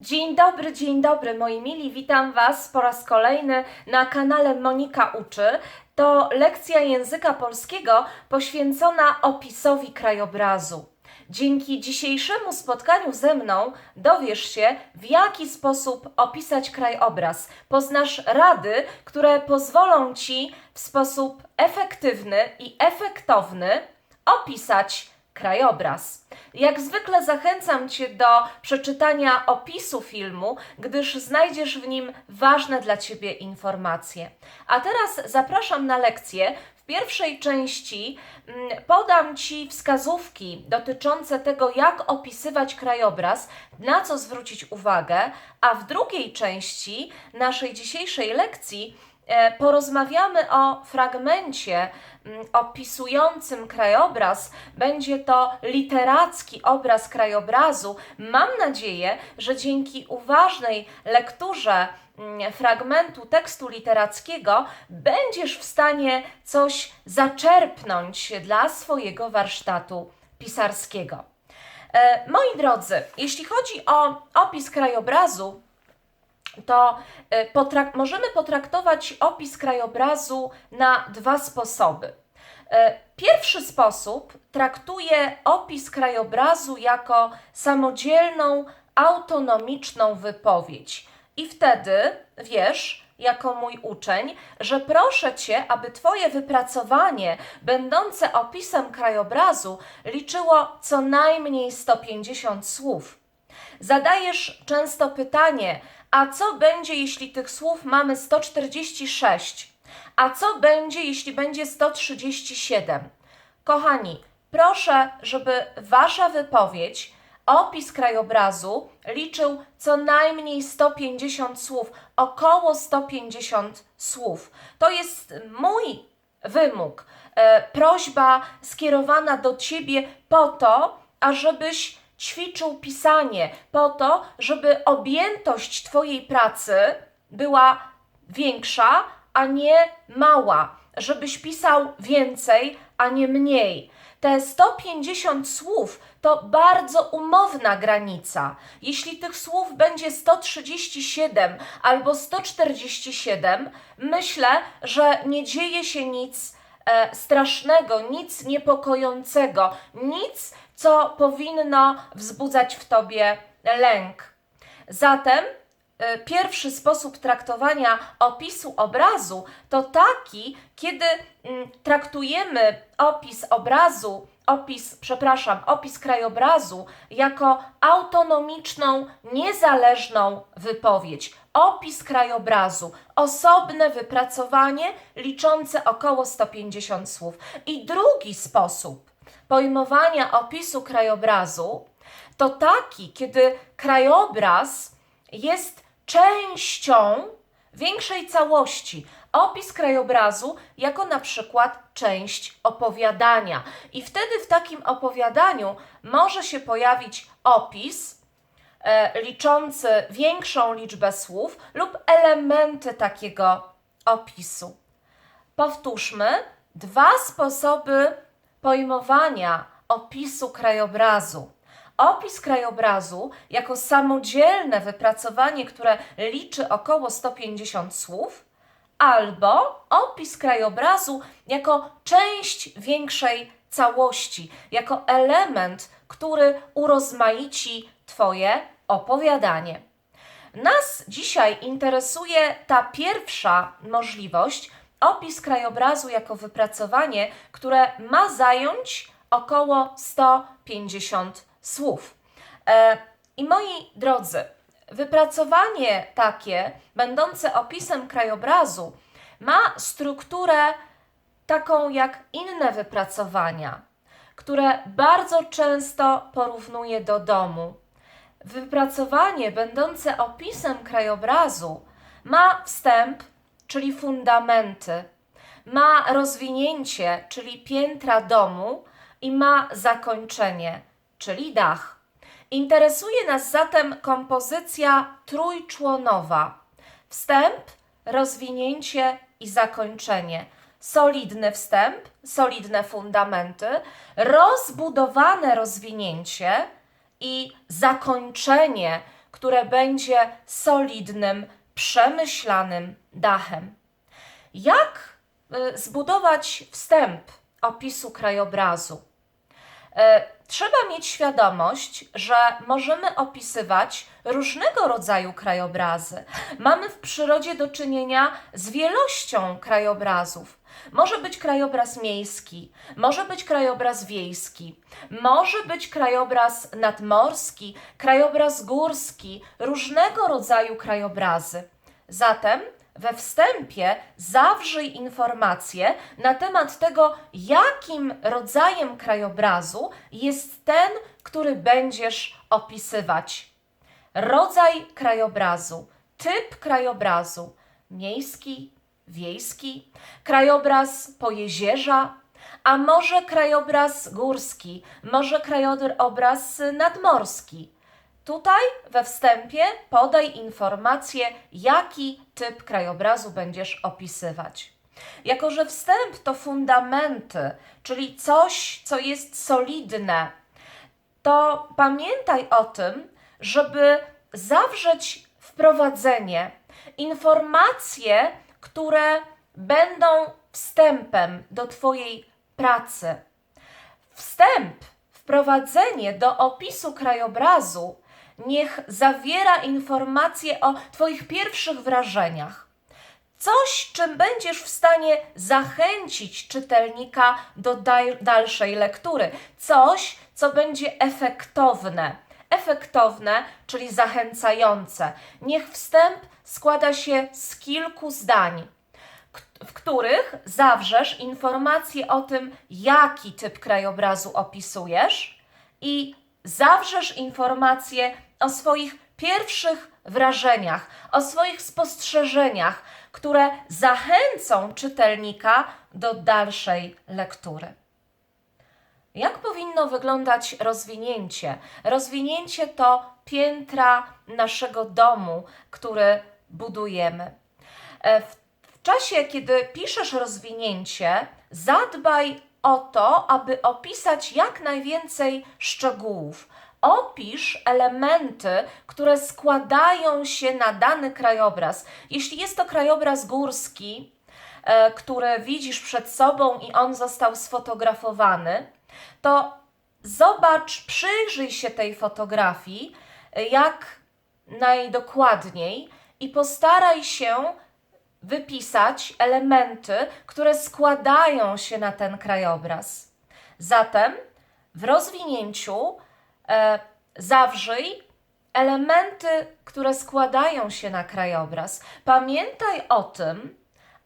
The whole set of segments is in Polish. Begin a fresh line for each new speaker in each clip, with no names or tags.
Dzień dobry, dzień dobry moi mili, witam Was po raz kolejny na kanale Monika Uczy. To lekcja języka polskiego poświęcona opisowi krajobrazu. Dzięki dzisiejszemu spotkaniu ze mną dowiesz się, w jaki sposób opisać krajobraz. Poznasz rady, które pozwolą Ci w sposób efektywny i efektowny opisać krajobraz. Jak zwykle zachęcam Cię do przeczytania opisu filmu, gdyż znajdziesz w nim ważne dla Ciebie informacje. A teraz zapraszam na lekcję. W pierwszej części mm, podam Ci wskazówki dotyczące tego, jak opisywać krajobraz, na co zwrócić uwagę, a w drugiej części naszej dzisiejszej lekcji porozmawiamy o fragmencie mm, opisującym krajobraz. Będzie to literacki obraz krajobrazu. Mam nadzieję, że dzięki uważnej lekturze mm, fragmentu tekstu literackiego będziesz w stanie coś zaczerpnąć dla swojego warsztatu pisarskiego. E, Moi drodzy, jeśli chodzi o opis krajobrazu, to y, potrak- możemy potraktować opis krajobrazu na dwa sposoby. Y, Pierwszy sposób traktuje opis krajobrazu jako samodzielną, autonomiczną wypowiedź. I wtedy wiesz, jako mój uczeń, że proszę cię, aby Twoje wypracowanie, będące opisem krajobrazu, liczyło co najmniej 150 słów. Zadajesz często pytanie, a co będzie, jeśli tych słów mamy 146? A co będzie, jeśli będzie 137? Kochani, proszę, żeby Wasza wypowiedź, opis krajobrazu liczył co najmniej 150 słów, około 150 słów. To jest mój wymóg, e, prośba skierowana do Ciebie po to, ażebyś ćwiczył pisanie, po to, żeby objętość Twojej pracy była większa, a nie mała, żebyś pisał więcej, a nie mniej. Te 150 słów to bardzo umowna granica. Jeśli tych słów będzie 137 albo 147, myślę, że nie dzieje się nic e, strasznego, nic niepokojącego, nic, co powinno wzbudzać w tobie lęk. Zatem y, pierwszy sposób traktowania opisu obrazu to taki, kiedy mm, traktujemy opis obrazu, opis, przepraszam, opis krajobrazu jako autonomiczną, niezależną wypowiedź. Opis krajobrazu, osobne wypracowanie liczące około 150 słów. I drugi sposób pojmowania opisu krajobrazu to taki, kiedy krajobraz jest częścią większej całości. Opis krajobrazu jako na przykład część opowiadania. I wtedy w takim opowiadaniu może się pojawić opis e, liczący większą liczbę słów lub elementy takiego opisu. Powtórzmy dwa sposoby pojmowania opisu krajobrazu. Opis krajobrazu jako samodzielne wypracowanie, które liczy około 150 słów, albo opis krajobrazu jako część większej całości, jako element, który urozmaici Twoje opowiadanie. Nas dzisiaj interesuje ta pierwsza możliwość, opis krajobrazu jako wypracowanie, które ma zająć około 150 słów. E, I moi drodzy, wypracowanie takie, będące opisem krajobrazu, ma strukturę taką jak inne wypracowania, które bardzo często porównuje do domu. Wypracowanie będące opisem krajobrazu ma wstęp, czyli fundamenty, ma rozwinięcie, czyli piętra domu i ma zakończenie, czyli dach. Interesuje nas zatem kompozycja trójczłonowa. Wstęp, rozwinięcie i zakończenie. Solidny wstęp, solidne fundamenty, rozbudowane rozwinięcie i zakończenie, które będzie solidnym, przemyślanym dachem. Jak y, zbudować wstęp opisu krajobrazu? E, Trzeba mieć świadomość, że możemy opisywać różnego rodzaju krajobrazy. Mamy w przyrodzie do czynienia z wielością krajobrazów. Może być krajobraz miejski, może być krajobraz wiejski, może być krajobraz nadmorski, krajobraz górski, różnego rodzaju krajobrazy. Zatem we wstępie zawrzyj informacje na temat tego, jakim rodzajem krajobrazu jest ten, który będziesz opisywać. Rodzaj krajobrazu, typ krajobrazu miejski, wiejski, krajobraz pojezierza, a może krajobraz górski, może krajobraz nadmorski. Tutaj we wstępie podaj informację, jaki typ krajobrazu będziesz opisywać. Jako, że wstęp to fundamenty, czyli coś, co jest solidne, to pamiętaj o tym, żeby zawrzeć wprowadzenie, informacje, które będą wstępem do Twojej pracy. Wstęp, wprowadzenie do opisu krajobrazu niech zawiera informacje o Twoich pierwszych wrażeniach. Coś, czym będziesz w stanie zachęcić czytelnika do dal- dalszej lektury. Coś, co będzie efektowne. Efektowne, czyli zachęcające. Niech wstęp składa się z kilku zdań w których zawrzesz informacje o tym, jaki typ krajobrazu opisujesz i zawrzesz informacje o swoich pierwszych wrażeniach, o swoich spostrzeżeniach, które zachęcą czytelnika do dalszej lektury. Jak powinno wyglądać rozwinięcie? Rozwinięcie to piętra naszego domu, który budujemy. E, W, czasie, kiedy piszesz rozwinięcie, zadbaj o to, aby opisać jak najwięcej szczegółów. Opisz elementy, które składają się na dany krajobraz. Jeśli jest to krajobraz górski, e, który widzisz przed sobą i on został sfotografowany, to zobacz, przyjrzyj się tej fotografii e, jak najdokładniej i postaraj się wypisać elementy, które składają się na ten krajobraz. Zatem w rozwinięciu e, zawrzyj elementy, które składają się na krajobraz. Pamiętaj o tym,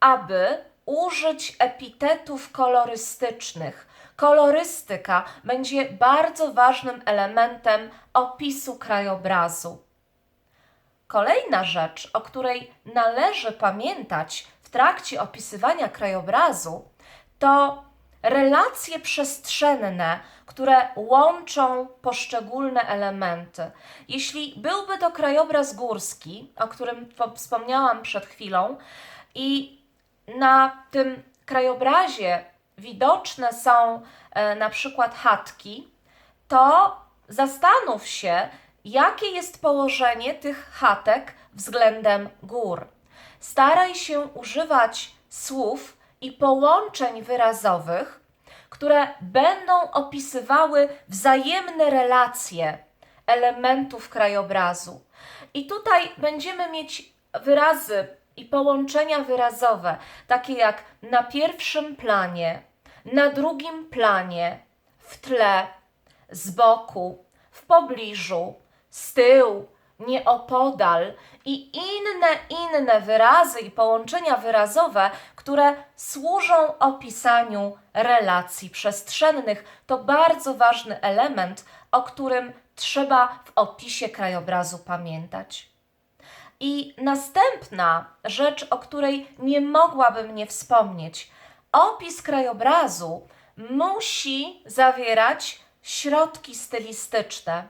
aby użyć epitetów kolorystycznych. Kolorystyka będzie bardzo ważnym elementem opisu krajobrazu. Kolejna rzecz, o której należy pamiętać w trakcie opisywania krajobrazu, to relacje przestrzenne, które łączą poszczególne elementy. Jeśli byłby to krajobraz górski, o którym po- wspomniałam przed chwilą, i na tym krajobrazie widoczne są e, na przykład chatki, to zastanów się, jakie jest położenie tych chatek względem gór. Staraj się używać słów i połączeń wyrazowych, które będą opisywały wzajemne relacje elementów krajobrazu. I tutaj będziemy mieć wyrazy i połączenia wyrazowe, takie jak na pierwszym planie, na drugim planie, w tle, z boku, w pobliżu, z tyłu, nieopodal i inne, inne wyrazy i połączenia wyrazowe, które służą opisaniu relacji przestrzennych. To bardzo ważny element, o którym trzeba w opisie krajobrazu pamiętać. I następna rzecz, o której nie mogłabym nie wspomnieć. Opis krajobrazu musi zawierać środki stylistyczne.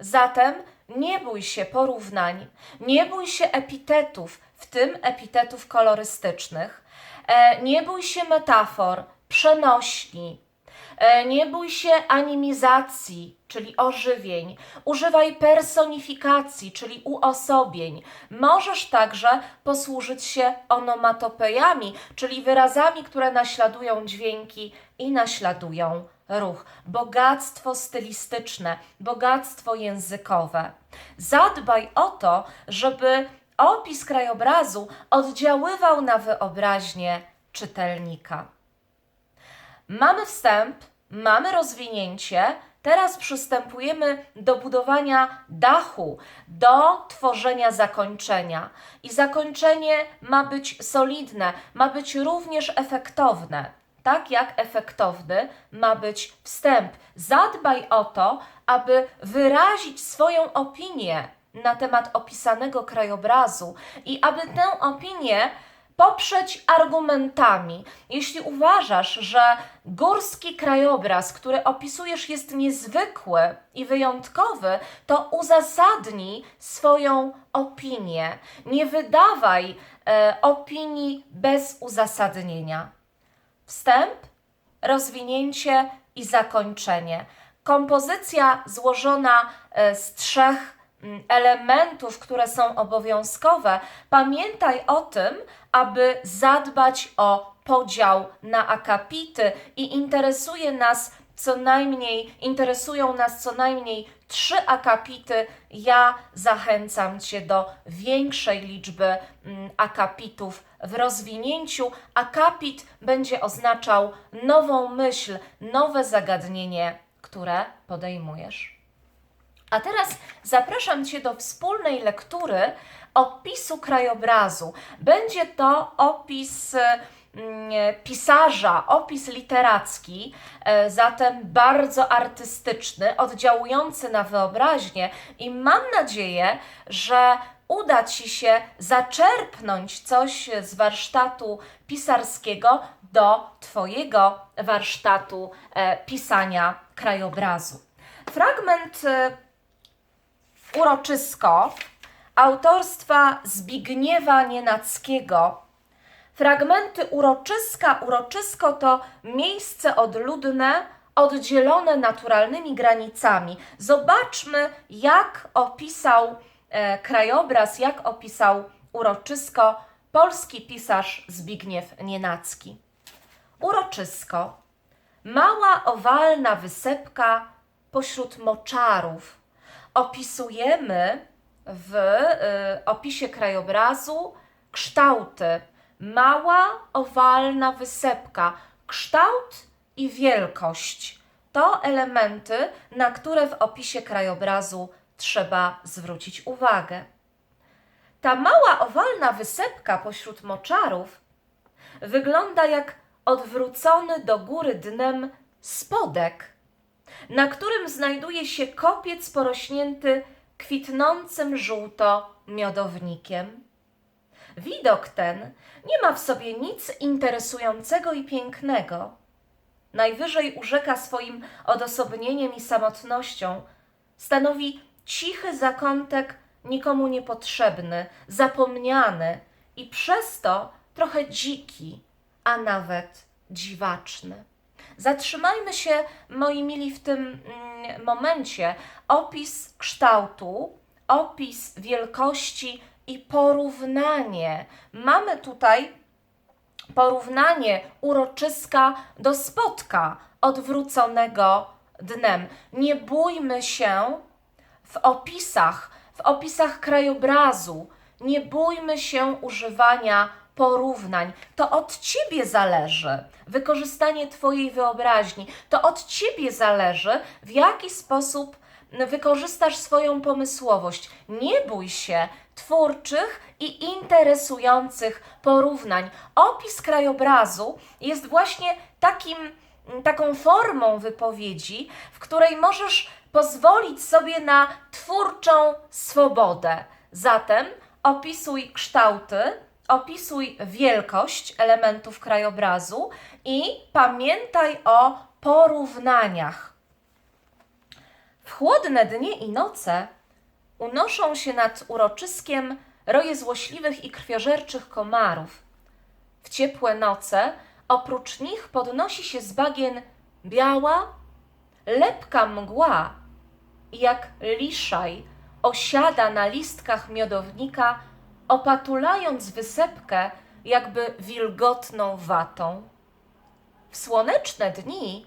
Zatem nie bój się porównań, nie bój się epitetów, w tym epitetów kolorystycznych, e, nie bój się metafor, przenośni, e, nie bój się animizacji, czyli ożywień. Używaj personifikacji, czyli uosobień. Możesz także posłużyć się onomatopejami, czyli wyrazami, które naśladują dźwięki i naśladują ruch. Bogactwo stylistyczne, bogactwo językowe. Zadbaj o to, żeby opis krajobrazu oddziaływał na wyobraźnię czytelnika. Mamy wstęp, mamy rozwinięcie, teraz przystępujemy do budowania dachu, do tworzenia zakończenia. I zakończenie ma być solidne, ma być również efektowne. Tak jak efektowny ma być wstęp. Zadbaj o to, aby wyrazić swoją opinię na temat opisanego krajobrazu i aby tę opinię poprzeć argumentami. Jeśli uważasz, że górski krajobraz, który opisujesz, jest niezwykły i wyjątkowy, to uzasadnij swoją opinię. Nie wydawaj e, opinii bez uzasadnienia. Wstęp, rozwinięcie i zakończenie. Kompozycja złożona e, z trzech elementów, które są obowiązkowe. Pamiętaj o tym, aby zadbać o podział na akapity i interesuje nas co najmniej, interesują nas co najmniej trzy akapity. Ja zachęcam Cię do większej liczby mm, akapitów w rozwinięciu. Akapit będzie oznaczał nową myśl, nowe zagadnienie, które podejmujesz. A teraz zapraszam Cię do wspólnej lektury opisu krajobrazu. Będzie to opis mm, pisarza, opis literacki, e, zatem bardzo artystyczny, oddziałujący na wyobraźnię i mam nadzieję, że uda Ci się zaczerpnąć coś z warsztatu pisarskiego do Twojego warsztatu e, pisania krajobrazu. Fragment e, uroczysko autorstwa Zbigniewa Nienackiego. Fragmenty uroczyska. Uroczysko to miejsce odludne, oddzielone naturalnymi granicami. Zobaczmy, jak opisał e, krajobraz, jak opisał uroczysko polski pisarz Zbigniew Nienacki. Uroczysko. Mała owalna wysepka pośród moczarów. Opisujemy w y, opisie krajobrazu kształty. Mała, owalna wysepka. Kształt i wielkość to elementy, na które w opisie krajobrazu trzeba zwrócić uwagę. Ta mała, owalna wysepka pośród moczarów wygląda jak odwrócony do góry dnem spodek, na którym znajduje się kopiec porośnięty kwitnącym żółto miodownikiem. Widok ten nie ma w sobie nic interesującego i pięknego. Najwyżej urzeka swoim odosobnieniem i samotnością. Stanowi cichy zakątek, nikomu niepotrzebny, zapomniany i przez to trochę dziki, a nawet dziwaczny. Zatrzymajmy się, moi mili, w tym mm, momencie. Opis kształtu, opis wielkości i porównanie. Mamy tutaj porównanie uroczyska do spotka odwróconego dnem. Nie bójmy się w opisach, w opisach krajobrazu, nie bójmy się używania porównań. To od ciebie zależy wykorzystanie twojej wyobraźni. To od ciebie zależy, w jaki sposób wykorzystasz swoją pomysłowość. Nie bój się twórczych i interesujących porównań. Opis krajobrazu jest właśnie takim, taką formą wypowiedzi, w której możesz pozwolić sobie na twórczą swobodę. Zatem opisuj kształty, opisuj wielkość elementów krajobrazu i pamiętaj o porównaniach. W chłodne dnie i noce unoszą się nad uroczyskiem roje złośliwych i krwiożerczych komarów. W ciepłe noce oprócz nich podnosi się z bagien biała, lepka mgła i jak liszaj osiada na listkach miodownika, opatulając wysepkę jakby wilgotną watą. W słoneczne dni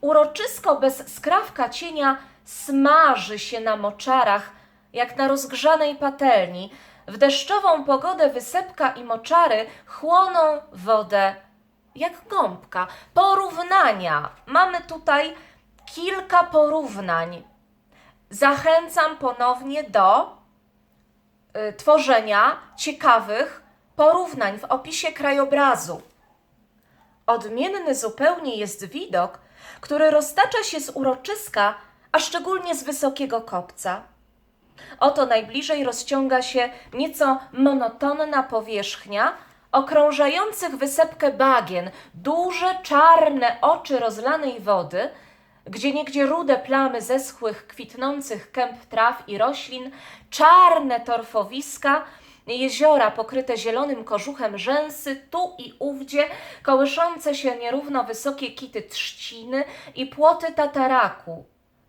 uroczysko bez skrawka cienia smaży się na moczarach, jak na rozgrzanej patelni. W deszczową pogodę wysepka i moczary chłoną wodę jak gąbka. Porównania. Mamy tutaj kilka porównań. Zachęcam ponownie do tworzenia ciekawych porównań w opisie krajobrazu. Odmienny zupełnie jest widok, który roztacza się z uroczyska, a szczególnie z wysokiego kopca. Oto najbliżej rozciąga się nieco monotonna powierzchnia okrążających wysepkę bagien, duże czarne oczy rozlanej wody, gdzie niegdzie rude plamy zeschłych, kwitnących kęp traw i roślin, czarne torfowiska, jeziora pokryte zielonym kożuchem rzęsy, tu i ówdzie kołyszące się nierówno wysokie kity trzciny i płoty tataraku.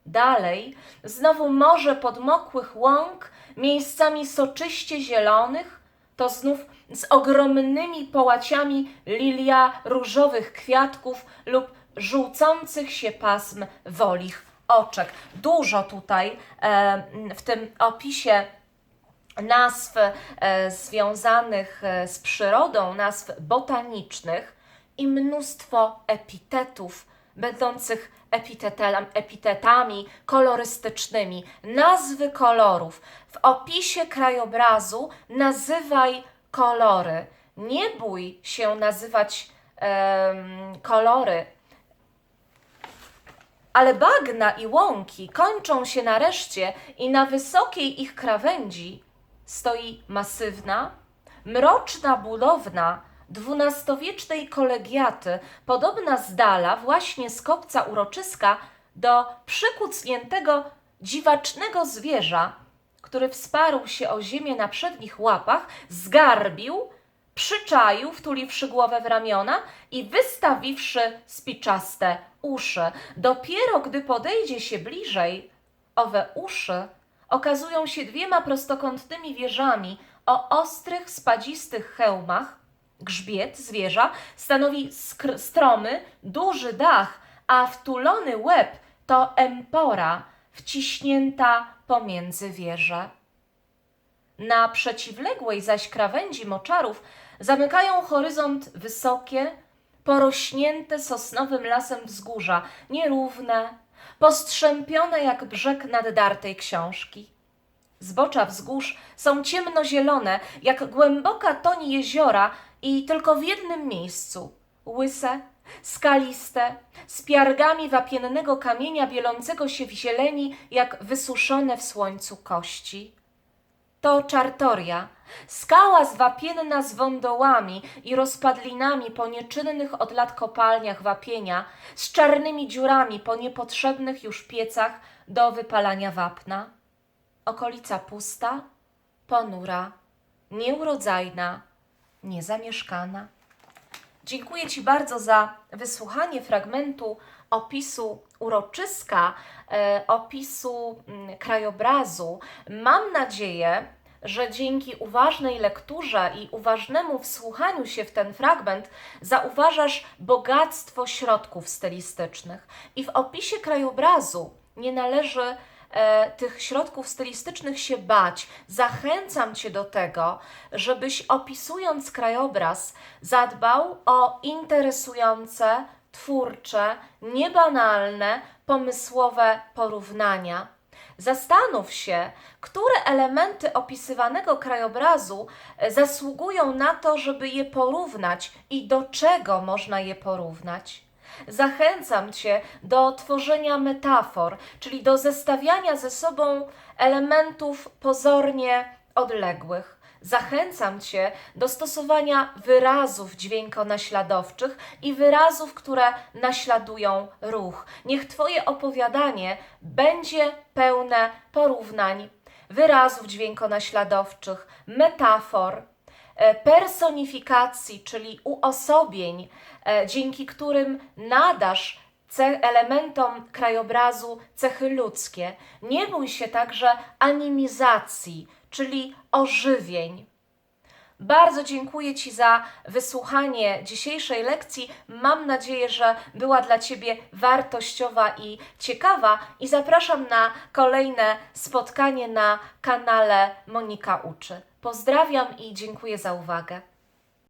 Dalej znowu morze podmokłych łąk, miejscami soczyście zielonych, to znów z ogromnymi połaciami lilia różowych kwiatków lub żółcących się pasm wolich oczek. Dużo tutaj e, w tym opisie nazw e, związanych e, z przyrodą, nazw botanicznych i mnóstwo epitetów będących epitetami kolorystycznymi, nazwy kolorów. W opisie krajobrazu nazywaj kolory. Nie bój się nazywać kolory, ale bagna i łąki kończą się nareszcie i na wysokiej ich krawędzi stoi masywna, mroczna budowna dwunastowiecznej kolegiaty, podobna z dala właśnie z kopca uroczyska do przykucniętego dziwacznego zwierza, który wsparł się o ziemię na przednich łapach, zgarbił, przyczaił, wtuliwszy głowę w ramiona i wystawiwszy spiczaste uszy. Dopiero gdy podejdzie się bliżej, owe uszy okazują się dwiema prostokątnymi wieżami o ostrych, spadzistych hełmach. Grzbiet zwierza stanowi stromy, duży dach, a wtulony łeb to empora wciśnięta pomiędzy wieże. Na przeciwległej zaś krawędzi moczarów zamykają horyzont wysokie, porośnięte sosnowym lasem wzgórza, nierówne, postrzępione jak brzeg naddartej książki. Zbocza wzgórz są ciemnozielone, jak głęboka toń jeziora i tylko w jednym miejscu łyse, skaliste, z piargami wapiennego kamienia bielącego się w zieleni, jak wysuszone w słońcu kości to Czartoria, skała zwapienna z wądołami i rozpadlinami po nieczynnych od lat kopalniach wapienia, z czarnymi dziurami po niepotrzebnych już piecach do wypalania wapna. Okolica pusta, ponura, nieurodzajna, niezamieszkana. Dziękuję Ci bardzo za wysłuchanie fragmentu opisu uroczyska, e, opisu mm, krajobrazu. Mam nadzieję, że dzięki uważnej lekturze i uważnemu wsłuchaniu się w ten fragment zauważasz bogactwo środków stylistycznych. I w opisie krajobrazu nie należy e, tych środków stylistycznych się bać. Zachęcam Cię do tego, żebyś opisując krajobraz zadbał o interesujące, twórcze, niebanalne, pomysłowe porównania. Zastanów się, które elementy opisywanego krajobrazu e, zasługują na to, żeby je porównać i do czego można je porównać. Zachęcam Cię do tworzenia metafor, czyli do zestawiania ze sobą elementów pozornie odległych. Zachęcam Cię do stosowania wyrazów dźwiękonaśladowczych i wyrazów, które naśladują ruch. Niech Twoje opowiadanie będzie pełne porównań, wyrazów dźwiękonaśladowczych, metafor, e, personifikacji, czyli uosobień, e, dzięki którym nadasz elementom krajobrazu cechy ludzkie. Nie bój się także animizacji, czyli ożywień. Bardzo dziękuję Ci za wysłuchanie dzisiejszej lekcji. Mam nadzieję, że była dla Ciebie wartościowa i ciekawa. I zapraszam na kolejne spotkanie na kanale Monika Uczy. Pozdrawiam i dziękuję za uwagę.